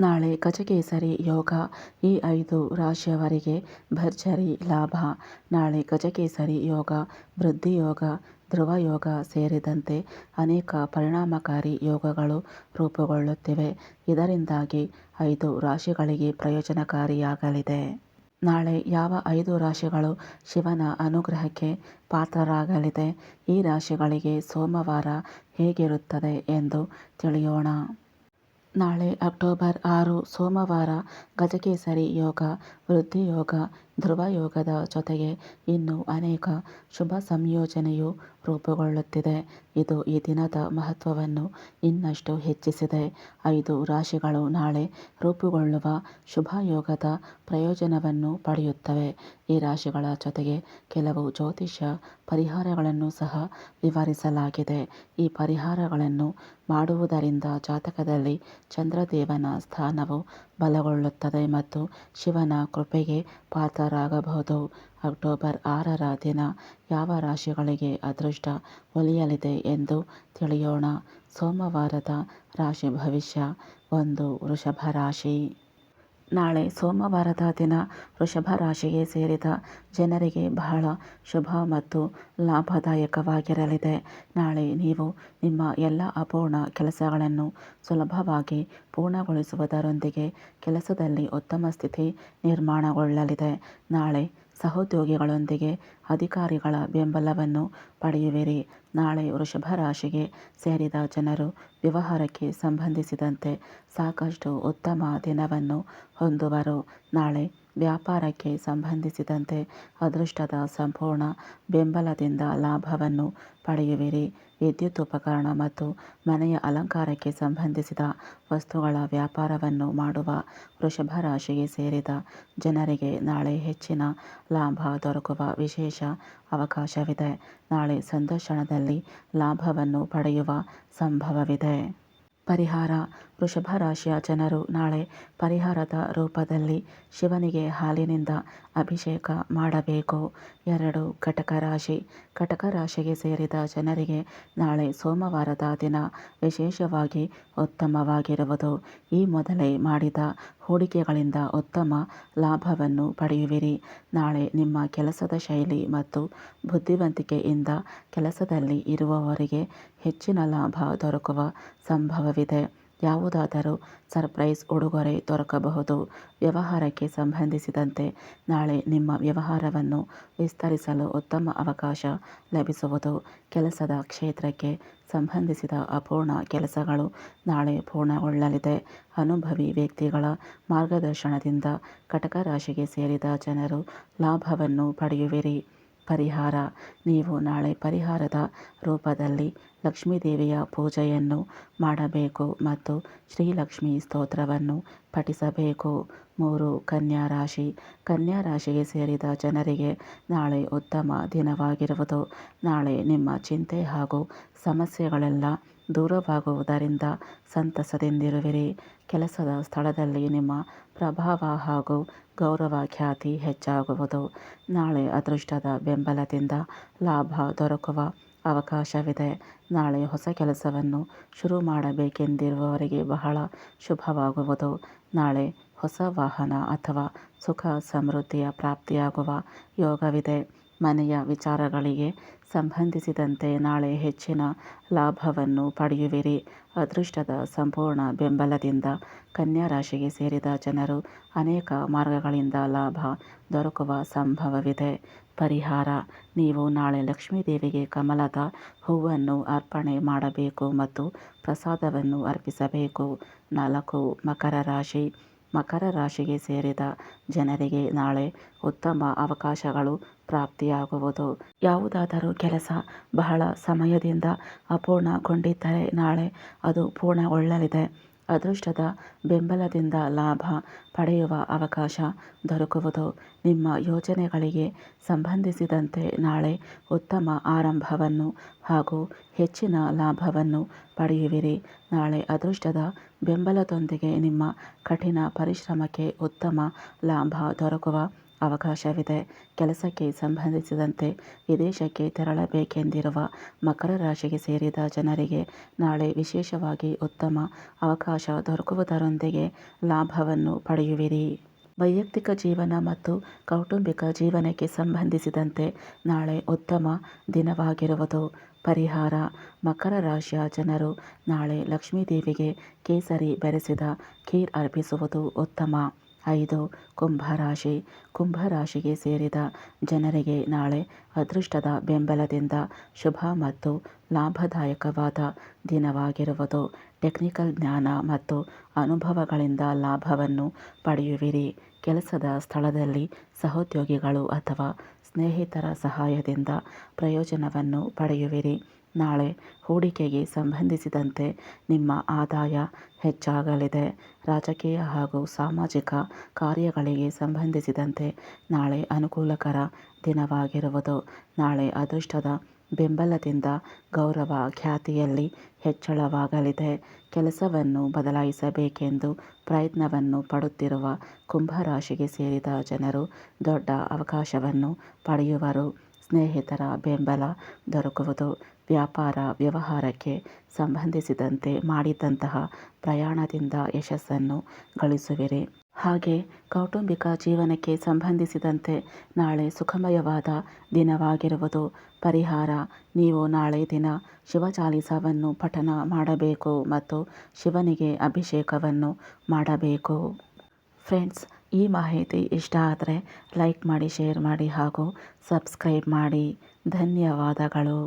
ನಾಳೆ ಗಜಕೇಸರಿ ಯೋಗ, ಈ ಐದು ರಾಶಿಯವರಿಗೆ ಭರ್ಜರಿ ಲಾಭ. ನಾಳೆ ಗಜಕೇಸರಿ ಯೋಗ, ವೃದ್ಧಿ ಯೋಗ, ಧ್ರುವ ಯೋಗ ಸೇರಿದಂತೆ ಅನೇಕ ಪರಿಣಾಮಕಾರಿ ಯೋಗಗಳು ರೂಪುಗೊಳ್ಳುತ್ತಿವೆ. ಇದರಿಂದಾಗಿ ಐದು ರಾಶಿಗಳಿಗೆ ಪ್ರಯೋಜನಕಾರಿಯಾಗಲಿದೆ. ನಾಳೆ ಯಾವ ಐದು ರಾಶಿಗಳು ಶಿವನ ಅನುಗ್ರಹಕ್ಕೆ ಪಾತ್ರರಾಗಲಿದೆ, ಈ ರಾಶಿಗಳಿಗೆ ಸೋಮವಾರ ಹೇಗಿರುತ್ತದೆ ಎಂದು ತಿಳಿಯೋಣ. ನಾಳೆ ಅಕ್ಟೋಬರ್ ಆರು ಸೋಮವಾರ ಗಜಕೇಸರಿ ಯೋಗ ವೃದ್ಧಿ ಯೋಗ ಧ್ರುವ ಯೋಗದ ಜೊತೆಗೆ ಇನ್ನು ಅನೇಕ ಶುಭ ಸಂಯೋಜನೆಯು ರೂಪುಗೊಳ್ಳುತ್ತಿದೆ. ಇದು ಈ ದಿನದ ಮಹತ್ವವನ್ನು ಇನ್ನಷ್ಟು ಹೆಚ್ಚಿಸಿದೆ. ಐದು ರಾಶಿಗಳು ನಾಳೆ ರೂಪುಗೊಳ್ಳುವ ಶುಭ ಯೋಗದ ಪ್ರಯೋಜನವನ್ನು ಪಡೆಯುತ್ತವೆ. ಈ ರಾಶಿಗಳ ಜೊತೆಗೆ ಕೆಲವು ಜ್ಯೋತಿಷ್ಯ ಪರಿಹಾರಗಳನ್ನು ಸಹ ವಿವರಿಸಲಾಗಿದೆ. ಈ ಪರಿಹಾರಗಳನ್ನು ಮಾಡುವುದರಿಂದ ಜಾತಕದಲ್ಲಿ ಚಂದ್ರದೇವನ ಸ್ಥಾನವು ಬಲಗೊಳ್ಳುತ್ತದೆ ಮತ್ತು ಶಿವನ ಕೃಪೆಗೆ ಪಾತ್ರರಾಗಬಹುದು ಅಕ್ಟೋಬರ್ ಆರರ ದಿನ ಯಾವ ರಾಶಿಗಳಿಗೆ ಅದೃಷ್ಟ ಒಲಿಯಲಿದೆ ಎಂದು ತಿಳಿಯೋಣ. ಸೋಮವಾರದ ರಾಶಿ ಭವಿಷ್ಯ ಒಂದು ವೃಷಭ ರಾಶಿ. ನಾಳೆ ಸೋಮವಾರದ ದಿನ ವೃಷಭ ರಾಶಿಗೆ ಸೇರಿದ ಜನರಿಗೆ ಬಹಳ ಶುಭ ಮತ್ತು ಲಾಭದಾಯಕವಾಗಿರಲಿದೆ. ನಾಳೆ ನೀವು ನಿಮ್ಮ ಎಲ್ಲ ಅಪೂರ್ಣ ಕೆಲಸಗಳನ್ನು ಸುಲಭವಾಗಿ ಪೂರ್ಣಗೊಳಿಸುವುದರೊಂದಿಗೆ ಕೆಲಸದಲ್ಲಿ ಉತ್ತಮ ಸ್ಥಿತಿ ನಿರ್ಮಾಣಗೊಳ್ಳಲಿದೆ. ನಾಳೆ ಸಹೋದ್ಯೋಗಿಗಳೊಂದಿಗೆ ಅಧಿಕಾರಿಗಳ ಬೆಂಬಲವನ್ನು ಪಡೆಯುವಿರಿ. ನಾಳೆ ವೃಷಭ ರಾಶಿಗೆ ಸೇರಿದ ಜನರು ವ್ಯವಹಾರಕ್ಕೆ ಸಂಬಂಧಿಸಿದಂತೆ ಸಾಕಷ್ಟು ಉತ್ತಮ ದಿನವನ್ನು ಹೊಂದುವರು. ನಾಳೆ ವ್ಯಾಪಾರಕ್ಕೆ ಸಂಬಂಧಿಸಿದಂತೆ ಅದೃಷ್ಟದ ಸಂಪೂರ್ಣ ಬೆಂಬಲದಿಂದ ಲಾಭವನ್ನು ಪಡೆಯುವಿರಿ. ವಿದ್ಯುತ್ ಉಪಕರಣ ಮತ್ತು ಮನೆಯ ಅಲಂಕಾರಕ್ಕೆ ಸಂಬಂಧಿಸಿದ ವಸ್ತುಗಳ ವ್ಯಾಪಾರವನ್ನು ಮಾಡುವ ವೃಷಭ ರಾಶಿಗೆ ಸೇರಿದ ಜನರಿಗೆ ನಾಳೆ ಹೆಚ್ಚಿನ ಲಾಭ ದೊರಕುವ ವಿಶೇಷ ಅವಕಾಶವಿದೆ. ನಾಳೆ ಸಂದರ್ಶನದಲ್ಲಿ ಲಾಭವನ್ನು ಪಡೆಯುವ ಸಂಭವವಿದೆ. ಪರಿಹಾರ. ವೃಷಭ ರಾಶಿಯ ಜನರು ನಾಳೆ ಪರಿಹಾರದ ರೂಪದಲ್ಲಿ ಶಿವನಿಗೆ ಹಾಲಿನಿಂದ ಅಭಿಷೇಕ ಮಾಡಬೇಕು. ಎರಡು ಕಟಕ ರಾಶಿ. ಕಟಕ ರಾಶಿಗೆ ಸೇರಿದ ಜನರಿಗೆ ನಾಳೆ ಸೋಮವಾರದ ದಿನ ವಿಶೇಷವಾಗಿ ಉತ್ತಮವಾಗಿರುವುದು. ಈ ಮೊದಲೇ ಮಾಡಿದ ಹೂಡಿಕೆಗಳಿಂದ ಉತ್ತಮ ಲಾಭವನ್ನು ಪಡೆಯುವಿರಿ. ನಾಳೆ ನಿಮ್ಮ ಕೆಲಸದ ಶೈಲಿ ಮತ್ತು ಬುದ್ಧಿವಂತಿಕೆಯಿಂದ ಕೆಲಸದಲ್ಲಿ ಇರುವವರಿಗೆ ಹೆಚ್ಚಿನ ಲಾಭ ದೊರಕುವ ಸಂಭವವಿದೆ. ಯಾವುದಾದರೂ ಸರ್ಪ್ರೈಸ್ ಉಡುಗೊರೆ ದೊರಕಬಹುದು. ವ್ಯವಹಾರಕ್ಕೆ ಸಂಬಂಧಿಸಿದಂತೆ ನಾಳೆ ನಿಮ್ಮ ವ್ಯವಹಾರವನ್ನು ವಿಸ್ತರಿಸಲು ಉತ್ತಮ ಅವಕಾಶ ಲಭಿಸುವುದು ಕೆಲಸದ ಕ್ಷೇತ್ರಕ್ಕೆ ಸಂಬಂಧಿಸಿದ ಅಪೂರ್ಣ ಕೆಲಸಗಳು ನಾಳೆ ಪೂರ್ಣಗೊಳ್ಳಲಿದೆ. ಅನುಭವಿ ವ್ಯಕ್ತಿಗಳ ಮಾರ್ಗದರ್ಶನದಿಂದ ಕಟಕ ರಾಶಿಗೆ ಸೇರಿದ ಜನರು ಲಾಭವನ್ನು ಪಡೆಯುವಿರಿ. ಪರಿಹಾರ. ನೀವು ನಾಳೆ ಪರಿಹಾರದ ರೂಪದಲ್ಲಿ ಲಕ್ಷ್ಮೀದೇವಿಯ ಪೂಜೆಯನ್ನು ಮಾಡಬೇಕು ಮತ್ತು ಶ್ರೀಲಕ್ಷ್ಮೀ ಸ್ತೋತ್ರವನ್ನು ಪಠಿಸಬೇಕು. ಮೂರು, ಕನ್ಯಾ ರಾಶಿ. ಕನ್ಯಾ ರಾಶಿಗೆ ಸೇರಿದ ಜನರಿಗೆ ನಾಳೆ ಉತ್ತಮ ದಿನವಾಗಿರುವುದು. ನಾಳೆ ನಿಮ್ಮ ಚಿಂತೆ ಹಾಗೂ ಸಮಸ್ಯೆಗಳೆಲ್ಲ ದೂರವಾಗುವುದರಿಂದ ಸಂತಸದಿಂದಿರುವಿರಿ. ಕೆಲಸದ ಸ್ಥಳದಲ್ಲಿ ನಿಮ್ಮ ಪ್ರಭಾವ ಹಾಗೂ ಗೌರವ ಖ್ಯಾತಿ ಹೆಚ್ಚಾಗುವುದು. ನಾಳೆ ಅದೃಷ್ಟದ ಬೆಂಬಲದಿಂದ ಲಾಭ ದೊರಕುವ ಅವಕಾಶವಿದೆ. ನಾಳೆ ಹೊಸ ಕೆಲಸವನ್ನು ಶುರು ಮಾಡಬೇಕೆಂದಿರುವವರಿಗೆ ಬಹಳ ಶುಭವಾಗುವುದು. ನಾಳೆ ಹೊಸ ವಾಹನ ಅಥವಾ ಸುಖ ಸಮೃದ್ಧಿಯ ಪ್ರಾಪ್ತಿಯಾಗುವ ಯೋಗವಿದೆ. ಮನೆಯ ವಿಚಾರಗಳಿಗೆ ಸಂಬಂಧಿಸಿದಂತೆ ನಾಳೆ ಹೆಚ್ಚಿನ ಲಾಭವನ್ನು ಪಡೆಯುವಿರಿ. ಅದೃಷ್ಟದ ಸಂಪೂರ್ಣ ಬೆಂಬಲದಿಂದ ಕನ್ಯಾ ರಾಶಿಗೆ ಸೇರಿದ ಜನರು ಅನೇಕ ಮಾರ್ಗಗಳಿಂದ ಲಾಭ ದೊರಕುವ ಸಂಭವವಿದೆ. ಪರಿಹಾರ, ನೀವು ನಾಳೆ ಲಕ್ಷ್ಮೀದೇವಿಗೆ ಕಮಲದ ಹೂವನ್ನು ಅರ್ಪಣೆ ಮಾಡಬೇಕು ಮತ್ತು ಪ್ರಸಾದವನ್ನು ಅರ್ಪಿಸಬೇಕು. ನಾಲ್ಕು, ಮಕರ ರಾಶಿ. ಮಕರ ರಾಶಿಗೆ ಸೇರಿದ ಜನರಿಗೆ ನಾಳೆ ಉತ್ತಮ ಅವಕಾಶಗಳು ಪ್ರಾಪ್ತಿಯಾಗುವುದು. ಯಾವುದಾದರೂ ಕೆಲಸ ಬಹಳ ಸಮಯದಿಂದ ಅಪೂರ್ಣಗೊಂಡಿದ್ದರೆ ನಾಳೆ ಅದು ಪೂರ್ಣಗೊಳ್ಳಲಿದೆ. ಅದೃಷ್ಟದ ಬೆಂಬಲದಿಂದ ಲಾಭ ಪಡೆಯುವ ಅವಕಾಶ ದೊರಕುವುದು. ನಿಮ್ಮ ಯೋಜನೆಗಳಿಗೆ ಸಂಬಂಧಿಸಿದಂತೆ ನಾಳೆ ಉತ್ತಮ ಆರಂಭವನ್ನು ಹಾಗೂ ಹೆಚ್ಚಿನ ಲಾಭವನ್ನು ಪಡೆಯುವಿರಿ. ನಾಳೆ ಅದೃಷ್ಟದ ಬೆಂಬಲದೊಂದಿಗೆ ನಿಮ್ಮ ಕಠಿಣ ಪರಿಶ್ರಮಕ್ಕೆ ಉತ್ತಮ ಲಾಭ ದೊರಕುವ ಅವಕಾಶವಿದೆ ಕೆಲಸಕ್ಕೆ ಸಂಬಂಧಿಸಿದಂತೆ ವಿದೇಶಕ್ಕೆ ತೆರಳಬೇಕೆಂದಿರುವ ಮಕರ ರಾಶಿಗೆ ಸೇರಿದ ಜನರಿಗೆ ನಾಳೆ ವಿಶೇಷವಾಗಿ ಉತ್ತಮ ಅವಕಾಶ ದೊರಕುವುದರೊಂದಿಗೆ ಲಾಭವನ್ನು ಪಡೆಯುವಿರಿ. ವೈಯಕ್ತಿಕ ಜೀವನ ಮತ್ತು ಕೌಟುಂಬಿಕ ಜೀವನಕ್ಕೆ ಸಂಬಂಧಿಸಿದಂತೆ ನಾಳೆ ಉತ್ತಮ ದಿನವಾಗಿರುವುದು. ಪರಿಹಾರ. ಮಕರ ರಾಶಿಯ ಜನರು ನಾಳೆ ಲಕ್ಷ್ಮೀದೇವಿಗೆ ಕೇಸರಿ ಬೆರೆಸಿದ ಖೀರ್ ಅರ್ಪಿಸುವುದು ಉತ್ತಮ. ಐದು ಕುಂಭರಾಶಿ. ಕುಂಭರಾಶಿಗೆ ಸೇರಿದ ಜನರಿಗೆ ನಾಳೆ ಅದೃಷ್ಟದ ಬೆಂಬಲದಿಂದ ಶುಭ ಮತ್ತು ಲಾಭದಾಯಕವಾದ ದಿನವಾಗಿರುವುದು. ಟೆಕ್ನಿಕಲ್ ಜ್ಞಾನ ಮತ್ತು ಅನುಭವಗಳಿಂದ ಲಾಭವನ್ನು ಪಡೆಯುವಿರಿ. ಕೆಲಸದ ಸ್ಥಳದಲ್ಲಿ ಸಹೋದ್ಯೋಗಿಗಳು ಅಥವಾ ಸ್ನೇಹಿತರ ಸಹಾಯದಿಂದ ಪ್ರಯೋಜನವನ್ನು ಪಡೆಯುವಿರಿ. ನಾಳೆ ಹೂಡಿಕೆಗೆ ಸಂಬಂಧಿಸಿದಂತೆ ನಿಮ್ಮ ಆದಾಯ ಹೆಚ್ಚಾಗಲಿದೆ. ರಾಜಕೀಯ ಹಾಗೂ ಸಾಮಾಜಿಕ ಕಾರ್ಯಗಳಿಗೆ ಸಂಬಂಧಿಸಿದಂತೆ ನಾಳೆ ಅನುಕೂಲಕರ ದಿನವಾಗಿರುವುದು. ನಾಳೆ ಅದೃಷ್ಟದ ಬೆಂಬಲದಿಂದ ಗೌರವ ಖ್ಯಾತಿಯಲ್ಲಿ ಹೆಚ್ಚಳವಾಗಲಿದೆ. ಕೆಲಸವನ್ನು ಬದಲಾಯಿಸಬೇಕೆಂದು ಪ್ರಯತ್ನವನ್ನು ಪಡುತ್ತಿರುವ ಕುಂಭರಾಶಿಗೆ ಸೇರಿದ ಜನರು ದೊಡ್ಡ ಅವಕಾಶವನ್ನು ಪಡೆಯುವರು. ಸ್ನೇಹಿತರ ಬೆಂಬಲ ದೊರಕುವುದು. ವ್ಯಾಪಾರ ವ್ಯವಹಾರಕ್ಕೆ ಸಂಬಂಧಿಸಿದಂತೆ ಮಾಡಿದಂತಹ ಪ್ರಯಾಣದಿಂದ ಯಶಸ್ಸನ್ನು ಗಳಿಸುವಿರಿ. ಹಾಗೆ ಕೌಟುಂಬಿಕ ಜೀವನಕ್ಕೆ ಸಂಬಂಧಿಸಿದಂತೆ ನಾಳೆ ಸುಖಮಯವಾದ ದಿನವಾಗಿರುವುದು ಪರಿಹಾರ. ನೀವು ನಾಳೆ ದಿನ ಶಿವಚಾಲಿಸವನ್ನು ಪಠನ ಮಾಡಬೇಕು ಮತ್ತು ಶಿವನಿಗೆ ಅಭಿಷೇಕವನ್ನು ಮಾಡಬೇಕು. ಫ್ರೆಂಡ್ಸ್, ಈ ಮಾಹಿತಿ ಇಷ್ಟ ಆದರೆ ಲೈಕ್ ಮಾಡಿ, ಶೇರ್ ಮಾಡಿ ಹಾಗೂ ಸಬ್ಸ್ಕ್ರೈಬ್ ಮಾಡಿ. ಧನ್ಯವಾದಗಳು.